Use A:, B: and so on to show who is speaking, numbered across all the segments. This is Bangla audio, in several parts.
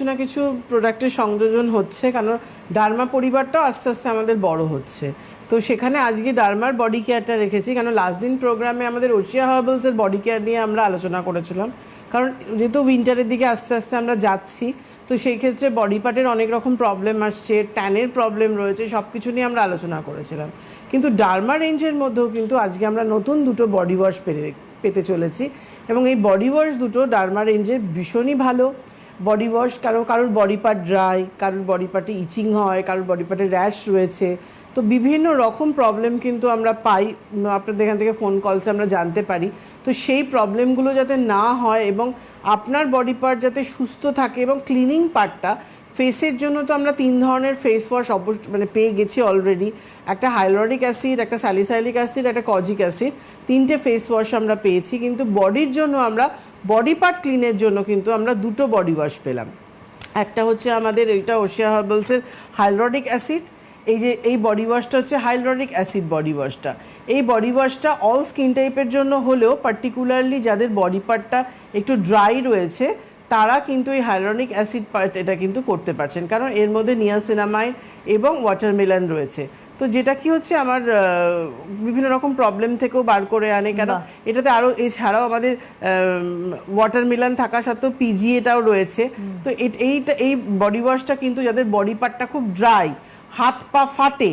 A: কিছু না কিছু প্রোডাক্টের সংযোজন হচ্ছে, কারণ ডার্মা পরিবারটাও আস্তে আস্তে আমাদের বড় হচ্ছে। তো সেখানে আজকে ডার্মার বডি কেয়ারটা রেখেছি কারণ লাস্ট দিন প্রোগ্রামে আমাদের ওশিয়া হার্বালসের বডি কেয়ার নিয়ে আমরা আলোচনা করেছিলাম। কারণ যেহেতু উইন্টারের দিকে আস্তে আস্তে আমরা যাচ্ছি, তো সেই ক্ষেত্রে বডি পার্টের অনেক রকম প্রবলেম আসছে ট্যানের প্রবলেম রয়েছে সব কিছু নিয়ে আমরা আলোচনা করেছিলাম। কিন্তু ডার্মা রেঞ্জের মধ্যেও কিন্তু আজকে আমরা নতুন দুটো বডি ওয়াশ পেতে চলেছি। এবং এই বডি ওয়াশ দুটো ডার্মা রেঞ্জের ভীষণই ভালো। বডি ওয়াশ কারও কারোর বডি পার্ট ড্রাই কারোর বডি পার্টে ইচিং হয়, কারোর বডি পার্টে র্যাশ রয়েছে। তো বিভিন্ন রকম প্রবলেম কিন্তু আমরা পাই আপনাদের এখান থেকে ফোন কলসে আমরা জানতে পারি। তো সেই প্রবলেমগুলো যাতে না হয় এবং আপনার বডি পার্ট যাতে সুস্থ থাকে এবং ক্লিনিং পার্টটা ফেসের জন্য তো আমরা তিন ধরনের ফেস ওয়াশ অবশ্য মানে পেয়ে গেছি অলরেডি একটা হাইলোরিক অ্যাসিড একটা স্যালিসাইলিক অ্যাসিড একটা কজিক অ্যাসিড তিনটে ফেস ওয়াশ আমরা পেয়েছি, কিন্তু বডির জন্য আমরা বডি পার্ট ক্লিনের জন্য কিন্তু আমরা দুটো বডি ওয়াশ পেলাম। একটা হচ্ছে আমাদের এইটা ওশিয়া হার্বালসের হাইলোরিক অ্যাসিড এই যে এই বডি ওয়াশটা হচ্ছে হাইলোরিক অ্যাসিড বডি ওয়াশটা এই বডি ওয়াশটা অল স্কিন টাইপের জন্য হলেও পার্টিকুলারলি যাদের বডি পার্টটা একটু ড্রাই রয়েছে, তারা কিন্তু এই হাইলোরিক অ্যাসিড পার্ট এটা কিন্তু করতে পারছেন। কারণ এর মধ্যে নিয়াসিনামাইড এবং ওয়াটারমেলন রয়েছে। তো যেটা কি হচ্ছে আমার বিভিন্ন রকম প্রবলেম থেকেও বার করে আনে। কেন? এটাতে আরও এছাড়াও আমাদের ওয়াটারমেলন থাকা সত্ত্বেও পিজি এটাও রয়েছে। তো এইটা এই বডি ওয়াশটা কিন্তু যাদের বডি পার্টটা খুব ড্রাই হাত পা ফাটে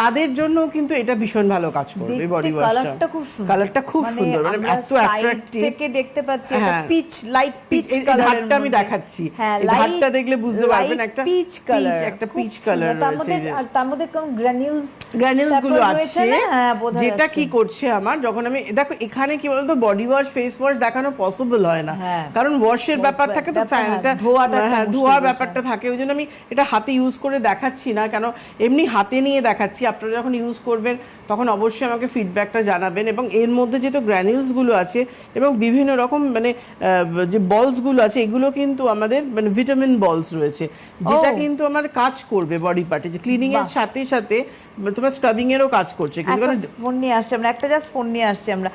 A: তাদের জন্য কিন্তু এটা ভীষণ ভালো কাজ করবে বডি ওয়াশটা
B: কালারটা খুব সুন্দর।
A: কালারটা
B: মানে
A: মানে এত অ্যাট্রাকটিভ
B: থেকে দেখতে পাচ্ছি
A: হ্যাঁ।
B: পিচ লাইট পিচ
A: ধারটা আমি দেখাচ্ছি।
B: হ্যাঁ
A: এই
B: লাইট
A: ধারটা দেখলে বুঝতে পারবেন একটা
B: পিচ কালার
A: একটা peach colour
B: তার মধ্যে আর তার মধ্যে কোন গ্রানিউলস
A: গ্র্যানুলসগুলো আছে।
B: হ্যাঁ
A: যেটা কি করছে আমার যখন আমি দেখো এখানে কি বলতো বডি ওয়াশ ফেস ওয়াশ দেখানো পসিবল হয় না।
B: হ্যাঁ।
A: কারণ ওয়াশের ব্যাপার থাকে তো
B: হ্যাঁ,
A: ফ্যানটা
B: ধোয়াটা একটা
A: হ্যাঁ ধোয়ার ব্যাপারটা থাকে ওই জন্য আমি এটা হাতে ইউজ করে দেখাচ্ছি না। কেন এমনি হাতে নিয়ে দেখাচ্ছি আপনারা যখন ইউজ করবেন তখন অবশ্যই আমাকে ফিডব্যাকটা জানাবেন এবং এর মধ্যে যেহেতু গ্র্যানিউলসগুলো আছে এবং বিভিন্ন রকম মানে যে বলসগুলো আছে এগুলো কিন্তু আমাদের মানে ভিটামিন বলস রয়েছে যেটা কিন্তু আমার কাজ করবে বডি পার্টে যে ক্লিনিং এর সাথে সাথে তোমার স্ক্রাবিং এরও কাজ করছে কিন্তু
B: ফোন নিয়ে আসছি আমরা একটা জাস্ট ফোন নিয়ে আসছি আমরা।